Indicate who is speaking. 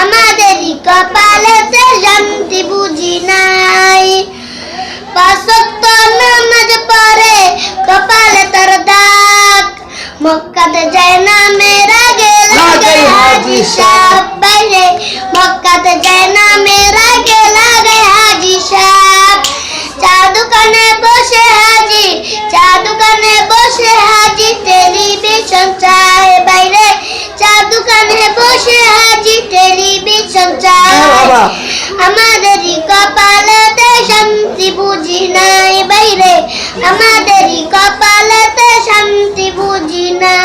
Speaker 1: আমাদেরই কপালেতে শান্তি বুঝি নাই পাঁচক্ত নামাজ পরে কপালে তার দাগ। মক্কাতে যায় না মেরা গেলা
Speaker 2: হাজি
Speaker 1: সাহ দোকানে বসে আছি টেলিভিশন চাই। হ্যাঁ, আমাদের কপালতে শান্তি বুঝি নাই
Speaker 2: বাইরে।
Speaker 1: আমাদের কপালতে শান্তি বুঝি নাই।